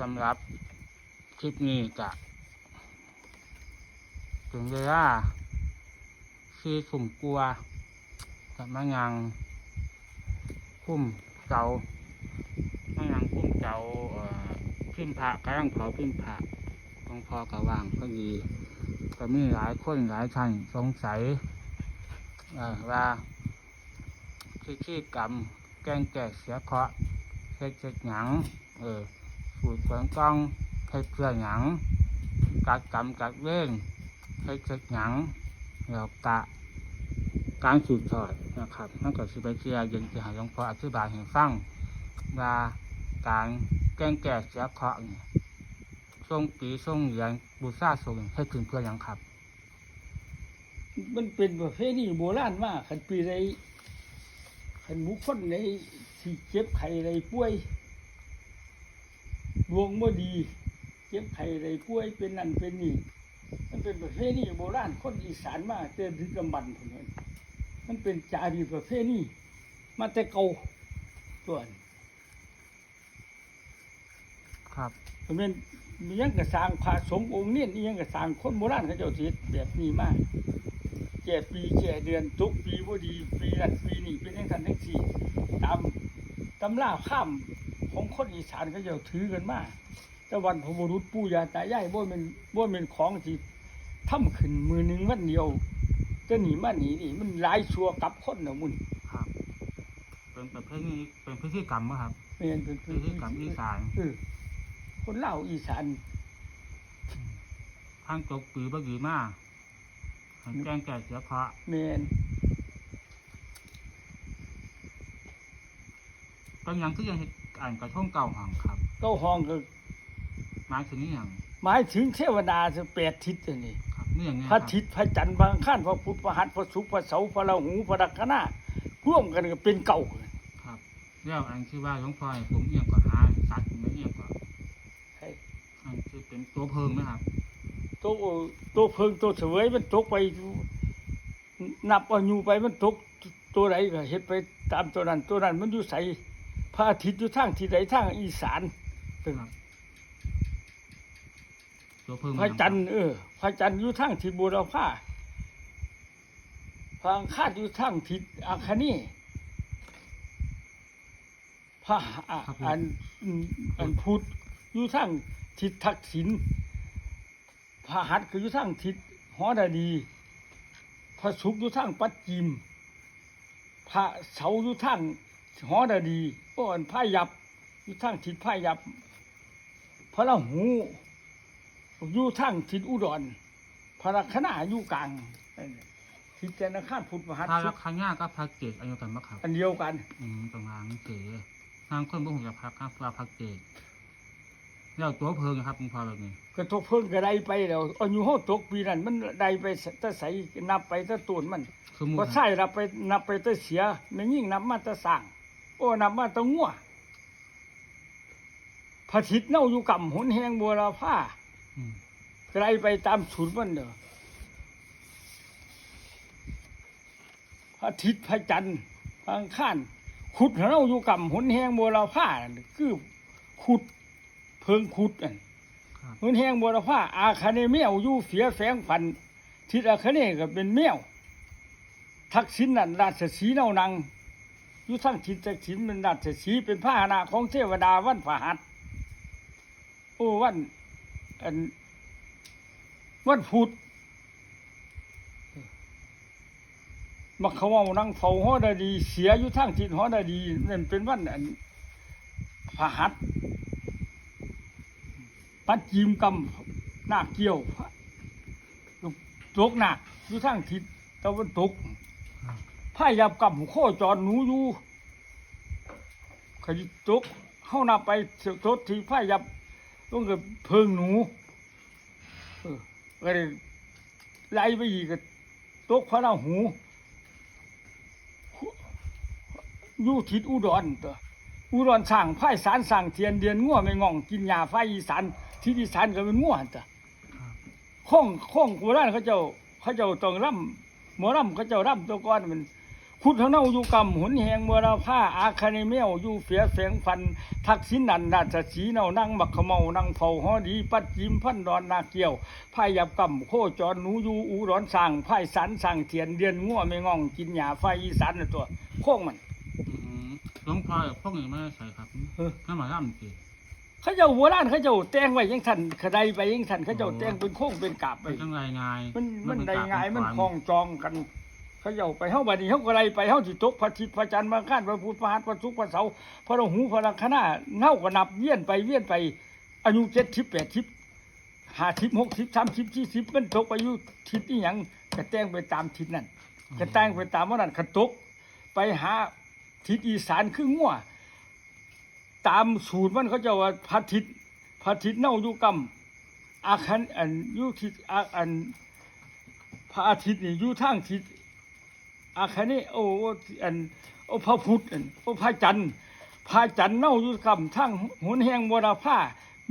สำหรับคลิปนี้จะถึงเวลาคือสุ่มกลัวจะมายังคุ้มเก่ามายังคุ้มเก่าพิมพ์พระกำลังเผาพิมพ์พระของพอกระว่างพอดีก็มีหลายคนหลายท่านสงสัยว่าที่ที่กรรมแกล้งแก่เสียเคราะห์เฮ็ดเจ็ดหยังเออ สูตรเสริมกล้องเฮ็ดเพื่อหยังกัดกรรมกัดเว้นเฮ็ดเจ็ดหยังแล้วกะการสืบทอดนะครับนั่นก็สิไปเชียร์ยังจะห้หลวงพ่ออธิบายให้ฟังว่าการแก้งแก่เสียเคราะห์เนี่ยช่วงปีช่วงเหรียญบูชาสงให้ถึงเพื่อหยังครับ มันเป็นประเพณีโบราณมากคันปีใดคันบุคคลในที่เจ็บไข้ใดป่วย ดวงบ่ดี เจ็บไข้ใดป่วยเป็นนั่นเป็นนี่ มันเป็นประเพณีโบราณคนอีสานมาแต่ดึกดำบรรพ์พุ่นนั้นมันเป็นจารีตประเพณีมาแต่เก่าตัวนั้นครับเพราะฉะนั้นมีหยังกระสร้างพระสงฆ์องค์เนี่ยนี่ยังกระสร้างคนโบราณเขาเจ้าสิเฮ็ดแบบนี้มากแก่ปีแก่เดือนทุกปีบ่ดี ปีนั้นปีนี้เป็นจังซั่นจังซี่ตามตำราข้าม ของคนอีสานเขาเจ้าถือกันมาแต่วันพระบุรุษปู่ย่าตายายบ่แม่นบ่แม่นของที่ทำขึ้นมือหนึงวันเดียวจะหนีมาหนีนี่มันหลายชั่วกับคนน่ะมุ่นครับ เป็นประเพณีเป็นพิธีกรรมบ่ครับแม่นเป็นพิธีกรรมอีสานเออคนลาวอีสานทางจกปีบ่ดีมากให้แกล้งแก่เสียเคราะห์แม่นเป็นหยังคือยังเฮ็ด อ่านกระท่งเก่าหังครับเก้าห้องก็หมายถึงอหย่างหมายถึงเทวดาสิแปดทิศอันนี้ครับนี่อย่างเงี้ยพครัระบอาทิตย์พระจันทร์พระอังคารพระพุธพระหัสพระศุกร์พระเสาร์พระราหูพระดักขณาร่วมกันก็เป็นเก่าครับแล้วอันที่ว่าหลวงพ่อให้ผมเอียงกว่าหาสัตว์ไม่เอียงกว่าให้อันที่เป็นตัวเพิงไหมครับตัวตัวเพิงตัวเสวยมันตกไปนับเอาอยู่ไปมันตกตัวไหนก็เฮ็ดไปตามตัวนั้นตัวนั้นมันอยู่ใสพ ระอาทิตย์อยู่ทางทิศใดทางอีสานครับตัวเพิงพระจันทร์เออพระจันทร์อยู่ทางทิศบุรพาพระอังคารอยู่ทางทิศอาคเนีพระอะอันอืมอันพุธอยู่ทางทิศทักษิณพระหัตถ์ก็อยู่ทางทิศหอดาดีพระศุกร์อยู่ทางปัจจิม พระเสาร์อยู่ทางหอดาดี ป้อนพระยับอยู่ทางทิศพระยับพระราหูอยู่ทางทิศอุดรพระลักษณะอยู่กลางนั่นแหละทิศจันทร์คารพุทธมหัพระศุลักกร์ษณะกับพระเกศอายุกันปะครับอันเดียวกัน อืมตรงกลางเก๋ทางคนบ่หูจะพักครับว่าพระเกศแล้วตัวเพิงครับหลวงพ่อแบบนี้ก็ตกเพิ่งก็ได้ไปแล้วอายุเฮาตกปีนั้นมันได้ไปแตะใสนับไปแตะตูนมันสมมุติพอใส่นับไปนับไปแตะเสียแม่ยิ่งนับมาแตะสร้าง โอ้นับมาแตะงัวพระอาทิตย์เน่าอยู่กับหุนแหงบัวลาผ้าอืมไกลไปตามศูนย์มันเด้อพระอาทิตย์พระจันทร์พระอังคารขุดเราอยู่กับหุนแหงบัวลาผ้านั่นคือขุดเพิงขุดนั่นครับหุนแหงบัวลาผ้าอาคาเนแมวอยู่เสียแฝงฝัน ทิศอาคาเนก็เป็นแมวทักษิณนั่นราชสีห์เนานัง อยู่ทั้งทิศทักษิณเป็นราชสีเป็นพระหนะของเทวดาวันพหัสโอ้วันอันวันพุธมักเขาเอานั่งเฝ้าหอดาดี เสียอยู่ทางทิศหอดาดีนั่นเป็นวันอันพหัสปัดจีมกำหน้าเกี่ยวตกหนักอยู่ทางทิศตะวันตก พายับกำโคจรหนูอยู่ขยิตกเข้านับไปเสียทศที่พายับต้องกับเพิงหนูเออก็เลยไล่ไปอีกก็ตกพระราหูอยู่ทิศอุดรตัวอุดรสั่งไพ่สารสั่งเทียนเดียนง่วไม่ง่องกินยาไฟอีสานที่อีสานก็เป็นง่วตัวครับข้องข้องโบราณเขาเจ้าเขาเจ้าต้องร่ำหมอร่ำเขาเจ้าร่ำตัวก้อนมัน ขุดเท่าเน่าอยู่กำหุนแหงเมื่อเราผ้าอาคาเนเมลอยู่เฟียแฝงฟัน ทักษิณนันราชสีเนานั่งบักขะเมานั่งเผาหอดี ปัดยิ้มพันดอนนาเกี่ยวพายยับกำโคจรหนูอยู่อูร้อนสั่งพายสันสั่งเทียนเดือนงัวไม่งองกินหญ้าไฟอีสานน่ะตัวโค้งมันอืมหลวงพ่อพวกนี้ไม่ได้ใส่ครับเออนั่นหมายถึงสิเขาเจ้าโบราณเขาเจ้าแต่งไว้ยังทันขดายไปยังทันเขาเจ้าแต่งเป็นโค้งเป็นกาบไปเป็นจังไรง่ายมันมันเป็ได้กรง่ายมันเป็คล้องจองกัน เขาเจ้าไปเฮาบัดนี้เฮาก็ไล่ไปเฮาสิตกพระอาทิตย์พระจันทร์พระอังคานพระพุทธพระหัสพระศุกพระเสาพระราหูพระลัคนาเฮาก็นับเวียนไปเวียนไป อายุ70 80 50 60 30 40มันตกไปอยู่ทิศอีหยังก็แตงไปตามทิศนั้นก็แตงไปตามว่านั้นก็ตก ไปหาทิศอีสานคืองัวตามสูตรมันเขาจะว่าพระอาทิตย์พระอาทิตย์เน่าอยู่กำอาคันอันอยู่ทิศอาอันพระอาทิตย์นี่อยู่ทางทิศ อาคานี่โอ้โอ้อันโอ้พระพุธอันโอ้พระจันทร์พระจันทร์เน่าอยู่กำทางหุนแหงบราผ้า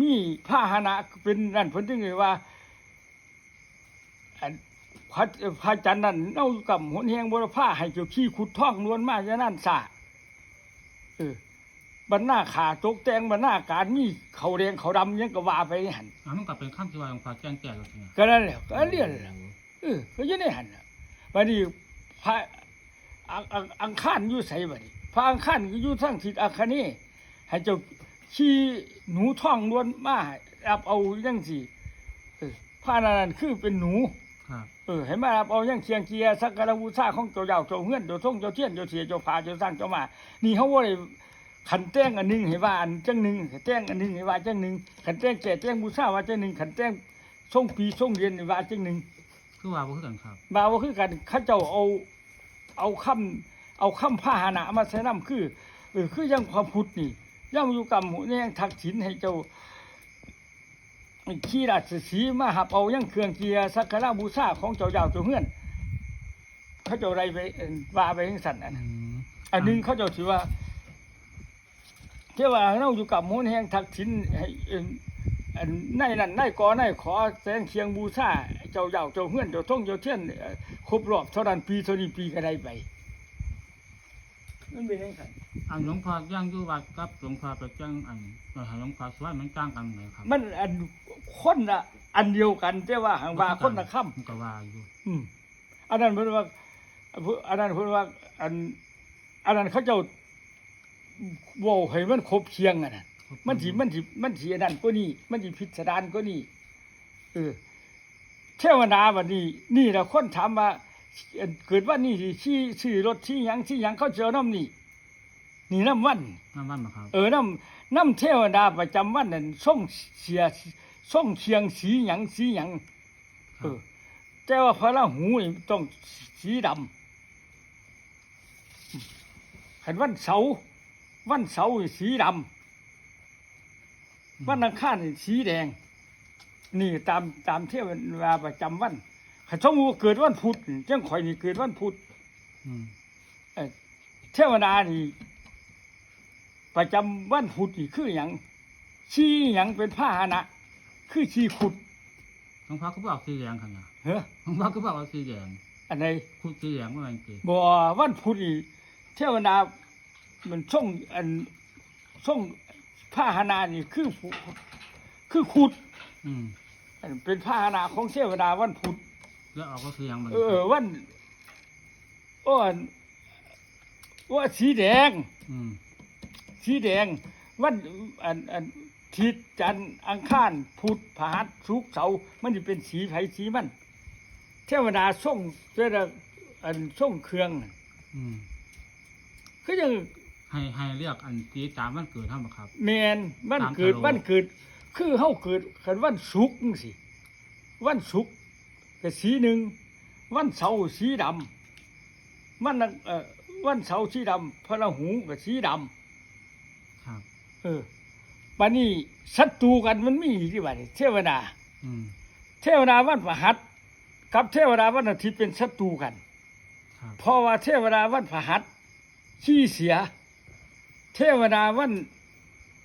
มีผ้าหนะเป็นนั่นเพิ่นถึงเลยว่าอันพระพระจันทร์นั่นเน่าอยู่กำหุนแหงบราผ้าให้เจ้าขี้ขุดท่องนวลมากจะนั่นซาเออบรรณาขาตกแต่งบรรณาการมีเขาแดงเขาดำยังก็ว่าไปหันอ่ามันก็เป็นขั้นที่ว่าหลวงพ่อแจ้งแก่แล้วใช่ไหมก็นั่นแหละก็เรียนแหละเออก็อยังได้หันน่ะบัดนี้ พระอังอังอังคารอยู่ไสบัดนี้พระอังคารก็อยู่ทางทิศอาคาเนให้เจ้าขี่หนูท่องล้วนมารับเอาจังซี่เออพระนั้นคือเป็นหนูครับเออให้มารับเอายังเคียงเกียร์สักการะบูชาของเจ้าเจ้าเจ้าเฮือนเจ้าทงเจ้าเทียนเจ้าเสียเจ้าผาเจ้าสร้างเจ้ามา นี่เขาว่าได้ขันแต้งอันหนึงให้ว่าอันจังหนึงขันแต้งอันหนึงให้ว่าจังหนึงขันแต้งแก่แต้งบูชาว่าจังหนึงขันแต้งส่งปีส่งเรียนให้ว่าจังหนึงคือว่าบ่คือกันครับบาว่าคือกันเข้าเจ้าเอา เอาคำเอาคำพาหนะมาใช้นำคือเออคือยังพระพุทธนี่ย่อมอยู่กับหมู่นี่ยังทักษิณให้เจ้าขี้ราชสีห์มาหับเอายังเครื่องเกียร์สักการะบูชาของเจ้าเจ้าเจ้าเฮือน เขาเจ้าไรไปเอิ่นว่าไปยังสั่นอันอืนั้นมอันหนึงเขาเจ้าถือว่าเทว่าเราอยู่กับหมูลแห่งทักษิณให้เอิ่นอันในนั้นในกอในขอแสงเคียงบูชาเจ้าเจ้าเจ้าเฮือนเจ้าท่องเจ้าเทียนเอ่อ ครบรอบเท่านั้นปีเท่านี้ปีก็ได้ไป มันเป็นยังไงอันหลวงพ่อย่างอยู่วัดกับหลวงพ่อไปจ้างอันไปหาหลวงพ่อสวายมันจ้างกันไหมครับมันอันคนละอันเดียวกันแต่ว่าหางว่าคนละค่มันก็ว่าอยู่ำอืมอันนั้นเพิ่นว่าอันนั้นเพิ่นว่า อัน อันนั้นเขาเจ้าเว้าให้มันครบเคียงอะนะมันสิมันสิมันสิอันนั้นก็นี่มันสิพิสดารก็นี่เออ เทวดาบัดนี้นี่ละคนถามว่าเอ่อเกิดว่านี่สิชี้ชื่อรถชี้หยังชี้หยังเขาเจอน้ำนี่นี่น้ำวันน้ำบ้านมาครับเออน้ำน้ำเทวดาประจำวันนั่นส่งเสียส่งเชียงสีหยังสีหยังคเอรับอแต่ว่าพระราหูนี่ต้องสีดำเห็นวันเสาร์วันเสาร์นี่สีดำวันอังคารนี่สีแดง นี่ตามตามเทวดาประจำวันข้าชมว่าเกิดวันพุธนี่จังข่อยนี่เกิดวันพุธอืมเอ่อเทวดานี่ประจำวันพุธนี่คืออย่างชี้หยังเป็นผ้าหนะคือชี้ขุดหลวงพ่อก็บอกสีแดงครับเนี่ยเฮ้อหลวงพ่อก็บอกว่าสีแดงอันไหนพูดสีแดงว่ามันกี่บ่วันพุธนี่เทวดามันส่งอันส่งผ้าหนะนี่คือผู้คือขุด อืม อันเป็นผ้าหนะของเทวดาวันพุธแล้วออกก็คือยังมันเออวันโอ้อันว่าสีแดง อืมสีแดง วันอันอันทิศจันทร์อังคารพุธพฤหัสศุกร์เสาร์มันจะเป็นสีไผสีมัน เทวดาส่งเจออันส่งเครื่องน่ะอืมคือยังให้ให้เรียกอันตีตามวันเกิดเท่าไหร่ครับ แมนวันเกิดตามตลอดวันเกิด คือเฮาเกิดกันวันศุกร์จังสิวันศุกร์ก็สีหนึ่งวันเสาร์สีดำวันนั้นเอ่อวันเสาร์สีดำพระราหูก็สีดำครับ เออบัดนี้ศัตรูกันมันมีที่บัดนี้เทวดาอืมเทวดาวันพฤหัสกับเทวดาวันอาทิตย์เป็นศัตรูกันครับเพราะว่าเทวดาวันพฤหัสขี้เสีย เทวดาวัน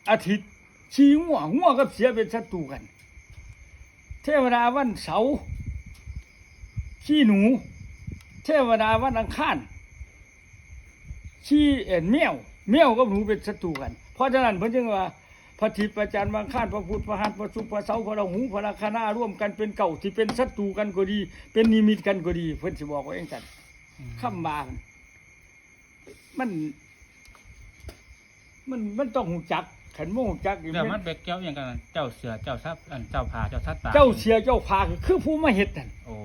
อาทิตย์ ขี้ง่วงง่วงกับเสียเป็นศัตรูกัน เทวดาวันเสาร์ขี้หนู เทวดาวันอังคารชี้เอ็นแมวแมวกับหนูเป็นศัตรูกัน เพราะฉะนั้นเพิ่นจึงว่าพระทิตย์พระจันทร์บางข้านพระพุทธพระหัตพระศุพระเสาพระหูพระราคนาร่วมกันเป็นเก่าที่เป็นศัตรูกันก็ดี เป็นนิมิตกันก็ดี เพิ่นสิบอกว่าเองกันคำบางมัน มันมันต้องหูจัก ขันโมหูจักนี่เดี๋ยวมัมันนไปเกี่ยวอย่างกัน เจ้าเสือเจ้าซับอันเจ้าผาเจ้าซัดตาเจ้าเสียเจ้าพาคือผู้มาเฮ็ดนั่นโอ้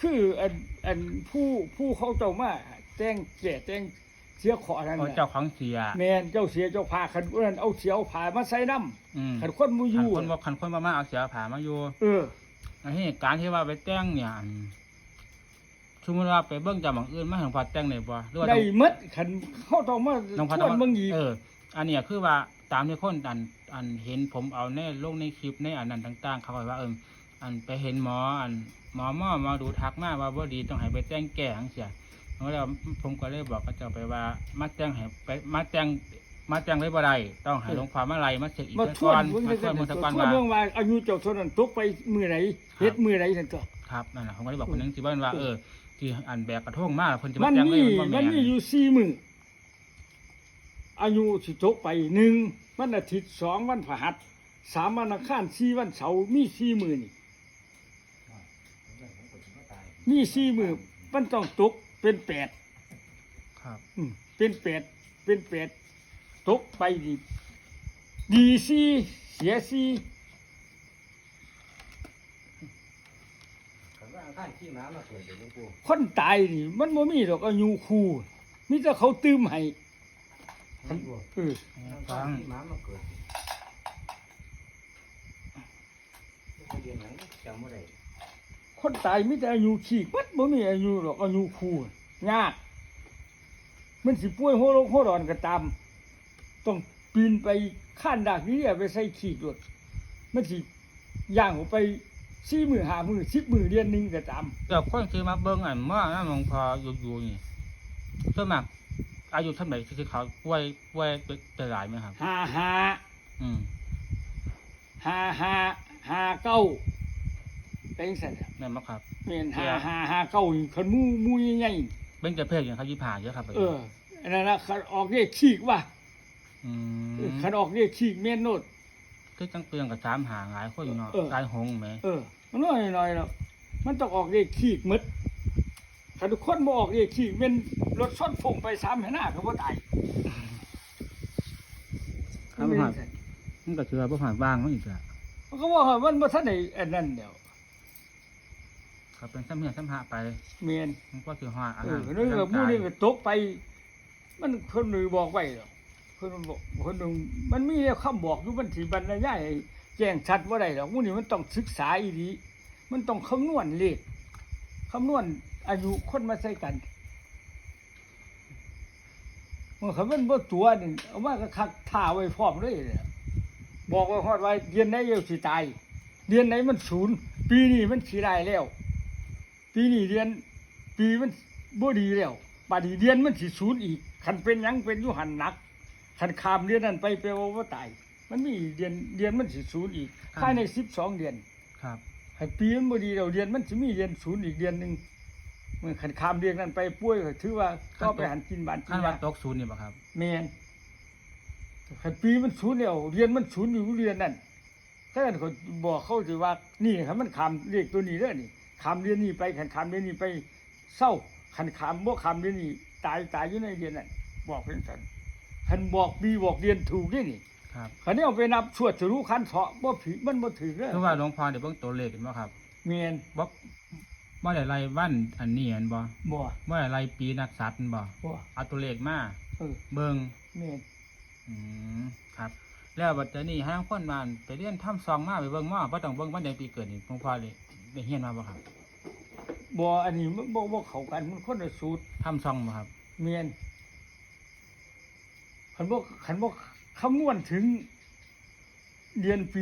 คืออันอันผู้ผู้เขาเจ้ามาแต่งแก่แต่งเสียขอนั่นเอาน่ะเจ้าของเสียแม่นเจ้าเสียเจ้าพาคันนั้นเอาเสียเอาผ้ามาใส่น้อืมำคันคนมูอคันยู่คนบอกคันคนมามาเอาเสือผามาอยู่เอออันนี้การที่ว่าไปแต่งเนี่ยอันสมมติว่าไปเบิ่งจากหมองอื่นมาถึงพอแต่งได้บ่หรือว่าได้ต้องหมดคันเขาต้องมาน้องพัดชวนเบิ่งอีกเออ อันเนี้ยคือว่าตามที่คนอันอันเห็นผมเอาในลงในคลิปในอันนั้นต่าง ๆ เขาบอกว่าเอออันไปเห็นหมออันหมอหมอมาดูทักมาว่าบ่ดีต้องให้ไปแต่งแก้จังซี่แล้วผมก็เลยบอกเขาเจ้าไปว่ามาแต่งให้ไปมาแต่งมาแต่งไว้บ่ได้ต้องให้หลวงพ่อมาไล่มาเช็คอีกมาซะชก่วอนนเบิ่งมาจังช่วยมึงสักซั่ก่อนนชวนว่าเบิ่งว่าอายุเจ้าเท่านั้นตกไปมื้อไหนเฮ็ดมื้อไหนซั่นตัวครับนั่นแหละผมก็เลยบอกคนนึงสิว่าว่าเออที่อันแบกกระทงมาแล้วเพิ่นจะมัมานแต่งไว้มีมันบ่มัแม่นมีอยู่สี่มื้อ อายุสิตกไปหนึ่งวันอาทิตย์สองวันพฤหัสสามวันอังคารสี่วันเสาร์มีสี่มื้อนี่มีสี่มื้อมันต้องตกเป็นแปดครับอืมเป็นแปดเป็นแปดตกไปดีดีสี่เสียสี่ผมว่าข้างขี้น้ำมาเกิดเดี๋ยวหลวงปู่คนตายนี่มันบ่มีดอกอายุคู่มีแต่เขาตื้มให้หลวงปู่เออฟังน้ำมาเกิดเคยเรียนหนจำไม่ได้คนตายมีแต่อายุขี้มัดบ่มีอายุดอกอายุคู่ยากมันสิป่วยหัวโรคหัวร้อนก็ตาม ต้องปีนไปข้านดากนี้ไปใส่ขี้ด้วยมันสิย่างออกไปสี่มือหามือสิบมือเดือนหนึ่งก็ตามเจ้าคนที่มาเบิ่งอันเมื่อนั้นหลวงพ่ออยู่อยู่นี่ส่วนมาก อายุเท่าไหร่ที่เขาป่วยป่วยเป็นหลายไหมครับห้าห้าอืมห้าห้าห้าเก้าเป็นสันนั่นมั้งครับเป็นห้าห้าห้าเก้านี่คันหมูหมูใหญ่เบิ่งแต่เพศอย่างเขายี่ผ่าเยอะครับๆเอออันนั้นนะคันออกเรียกฉีกว่ะอืมคันออกเรียกฉีกเม่นโนดคือจังเตือนกับสามหาหลายคนอยู่เนาะเออตายหงไหมเออมันน้อยหน่อยแล้วมันต้องออกเรียกฉีกหมดคันทุกคนบ่ออกเรียกฉีกเป็น รถชนฟงไปสามแห่หน้าก็บ่ตายครับครับมันก็เชื่อบ่ผ่านบ้างมั้งอีกอะมันก็ว่ามันบ่ทันได้อันนั้นเดียวครับเป็นซ้ำเฮียซ้ำหาไปเมียนมันก็คือหอดอันเอนั้อนนึกว่าหมู่นี่ก็ตกไป มันคนหนึงบอกไว้หรอกคนหนึงบอกคนหนึงมันมีคำบอกอยู่มันสิบรรยายให้แจ้งชัดบ่ได้หรอกหมู่นี่มันต้องศึกษาอีหลีมันต้องคำนวณเลขคำนวณอายุคนมาใส่กันเมื่อเขามันบ่ตัวนี่เอามาก็คักท่าไว้พร้อมเลยเนี่ยบอกไว้ฮอดไว้เดือนไหนเอวสิตาย เดือนไหนมันศูนย์ปีนี้มันสิได้แล้ว ปีนี้เดือน ปีมันบ่ดีแล้วบัดนี้เดือนมันสิศูนย์อีกคันเป็นหยังเป็นอยู่หันหนักคันข้ามเดือนนั้นไปแปลว่าบ่ตาย มันมีเดือนเดือนมันสิศูนย์อีกภายใน12เดือน ครับคันปีมันบ่ดีแล้วเดือนมันสิมีเดือนศูนย์อีกเดือนหนึง เมื่อคันข้ามเดือนนั้นไปป่วยก็ถือว่าก็ไปหันกินบ้านกิขั้นนว่ายาตกศูนย์นี่บ่ครับแม่นคันปีมันศูนย์แล้วเดือนมันศูนย์อยู่เดือนนั้นถ้ากันเขาบอกเขาสิว่านี่ครับมันข้ามเลขตัวนี้เด้อนี่ข้ามเดือนนี้ไปคันข้ามเดือนนี้ไปเศร้าคันข้ามบ่ข้ามเดือนนี้ตายตายอยู่ในเดือนนั้นบอกเพิ่นซั่นคันบอกปีบอกเดือนถูกเด้นี่ครับคันนี้เอาไปนับชวดจะรู้คันเถาะบ่ผิดมันบ่ถือเด้อคือว่าหลวงพ่อเดี๋ยวเบิ่งตัวเลขเห็นบ่ครับแม่นบ่ บ่ได้ไล่วันอันนี้อันบ่บ่บ่ได้ไล่ปีนักสัตว์อันบ่บ่เอาตัวเลขมาเออเบิ่งแม่นอืมครับ แล้วบัดเดี๋ยวนี้ให้คนมาไปเรียนทำซองมาไปเบิ่งมาบ่ต้องเบิ่งวันเดือนปีเกิดนี่หลวงพ่อเลยได้เฮียนมาบ่ครับบ่อันนี้มันบ่บ่เข้ากันมันคนละสูตรทำซองบ่ครับเมียนคันบ่คันบ่คำนวณถึงเดือนปี